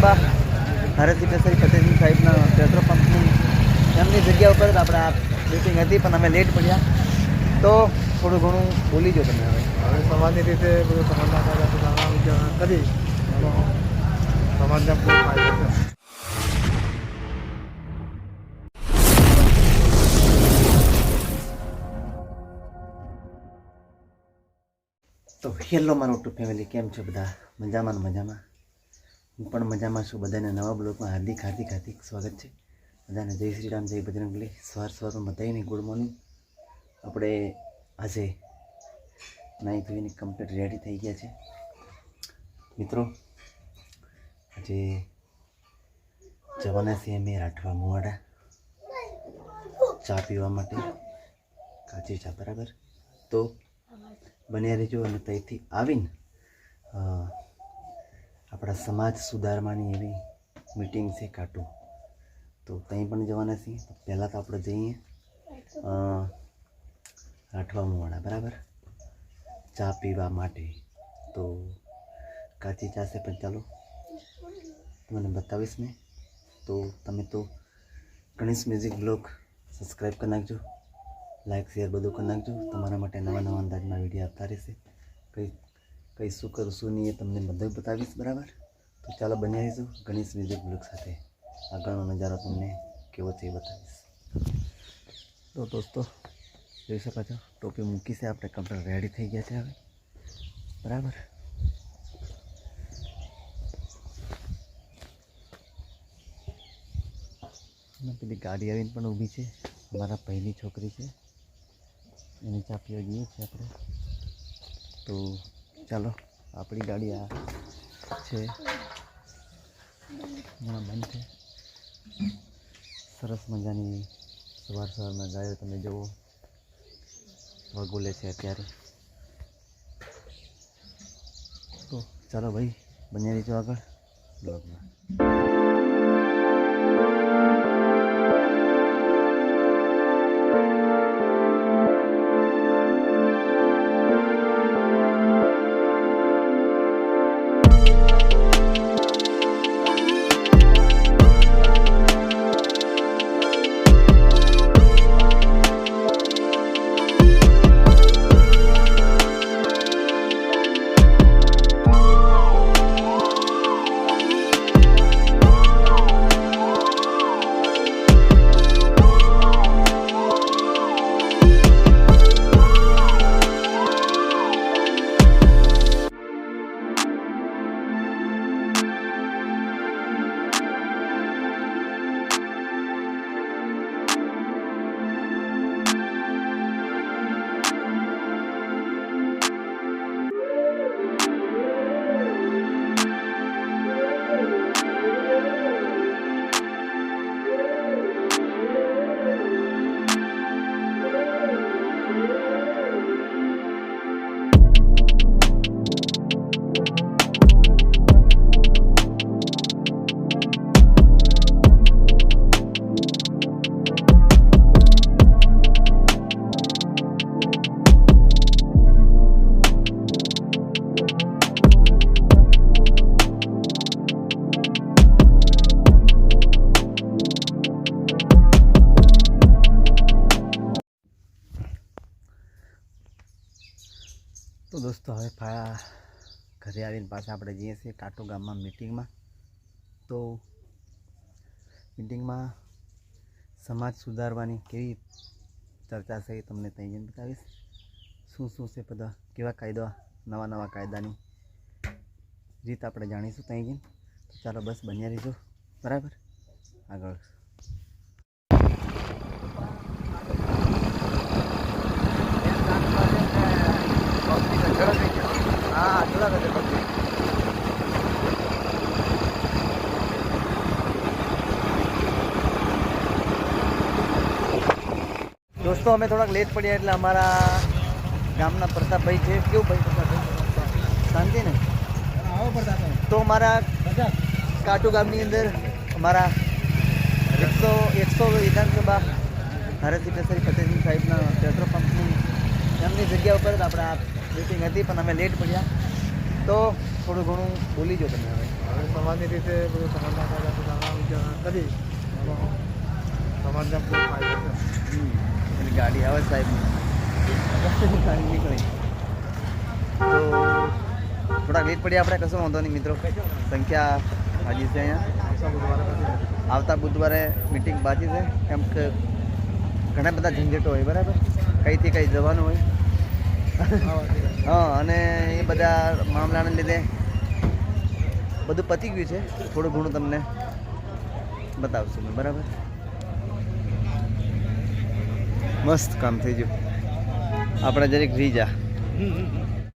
વિધાનસભા ભારતજી કેસરી ફતેહસિંહ સાહેબના પેટ્રોલ પંપની એમની જગ્યા ઉપર જ આપણે આ મિટિંગ હતી પણ અમે લેટ પડ્યા. તો થોડું ઘણું બોલી જો તમે હવે. હવે સમાજની રીતે બધું સમાજના કરી સમાજના બહુ ફાયદો છે તો હેલો મારો ટુ ફેમિલી કેમ છો બધા? મજામાં મજામાં? હું પણ મજામાં છું. બધાને નવા બ્લોગમાં હાર્દિક હાર્દિક હાર્દિક સ્વાગત છે. બધાને જય શ્રી રામ, જય બજરંગલી સવાર સવારમાં બધાને ગુડ મોર્નિંગ. આપણે આજે નાહી ધોઈને કમ્પ્લીટ રેડી થઈ ગયા છે. મિત્રો, આજે જવાના છીએ અમે રાઠવા મુવાડા ચા પીવા માટે. કાચી ચા, બરાબર? તો બન્યા રહેજો અને ત્યાંથી આવીને આપણા સમાજ સુધારવાની એવી મિટિંગ છે કાટું. તો ત્યાં પણ જવાના છીએ. પહેલાં તો આપણે જઈએ રાઠવા મુવાડા બરાબર? ચા પીવા માટે. તો કાચી ચા છે પણ ચાલો તમને બતાવીશ મેં તો તમે તો ગણેશ મ્યુઝિક બ્લોગ સબસ્ક્રાઈબ કરી નાખજો. લાઈક શેર બધું કરી નાખજો. તમારા માટે નવા નવા અંદાજમાં વીડિયો આપતા રહેશે. કઈ કઈ શું કરશું નહીં એ તમને બધું બતાવીશ, બરાબર? તો ચાલો બની રહીશું ગણેશ વિજય બ્લોગ સાથે આગળનો નજારો તમને કેવો છે એ બતાવીશ. તો દોસ્તો, જોઈ શકો છો, ટોપી મૂકી છે આપણે કમ્પ્લીટ રેડી થઈ ગયા છે હવે. બરાબર? પેલી ગાડી આવીને પણ ઊભી છે. અમારા ભાઈની છોકરી છે. એની ચાપીઓ જઈએ છીએ આપણે. તો ચાલો, આપણી ગાડી આ છે. હમણાં બંધ છે. સરસ મજાની સવાર સવારમાં ગાયો તમે જુઓ. વગોલે છે અત્યારે. તો ચાલો ભાઈ, બન્યા રહીજો આગળ બ્લોગમાં. તો દોસ્તો, હવે ઘરે આવીને પાછા આપણે જઈએ છીએ કાટો ગામમાં મિટિંગમાં તો મિટિંગમાં સમાજ સુધારવાની કેવી ચર્ચા છે એ તમને ત્યાં જઈને બતાવીશ. શું શું છે બધા? કેવા કાયદા નવા નવા કાયદાની રીત આપણે જાણીશું ત્યાં જઈને. ચાલો બસ બન્યા રહીશું. બરાબર? આગળ. હા થોડા દોસ્તો, અમે થોડાક લેટ પડ્યા એટલે અમારા ગામના પ્રતાપભાઈ છે. કેવું ભાઈ પ્રતાપભાઈ? શાંતિ ને? તો અમારા કાટુ ગામની અંદર અમારા એકસો એકસો વિધાનસભા ભારતજી કેસરી ફતેહસિંહ સાહેબના પેટ્રોલ પંપની એમની જગ્યા ઉપર જ આપણે મિટિંગ હતી પણ અમે લેટ પડ્યા. તો થોડું ઘણું બોલી જો તમે હવે. હવે સમાજની રીતે બધું સમાજના કરી. સમાજને ફાયદો છે. એની ગાડી આવે સાહેબની ગાડી નીકળી. તો થોડાક લેટ પડ્યા આપણે કશો વાંધો નહીં મિત્રો. સંખ્યા હાજી છે અહીંયા. આવતા બુધવારે આવતા બુધવારે મિટિંગ બાકી છે. કેમ કે ઘણા બધા ઝંઝટો હોય બરાબર? કંઈથી કંઈ જવાનું હોય. હા, અને એ બધા મામલાને લીધે બધું પતી ગયું છે. થોડું ઘણું તમને બતાવશું મેં, બરાબર? મસ્ત કામ થઈ ગયું. આપણે જરીક રીજા.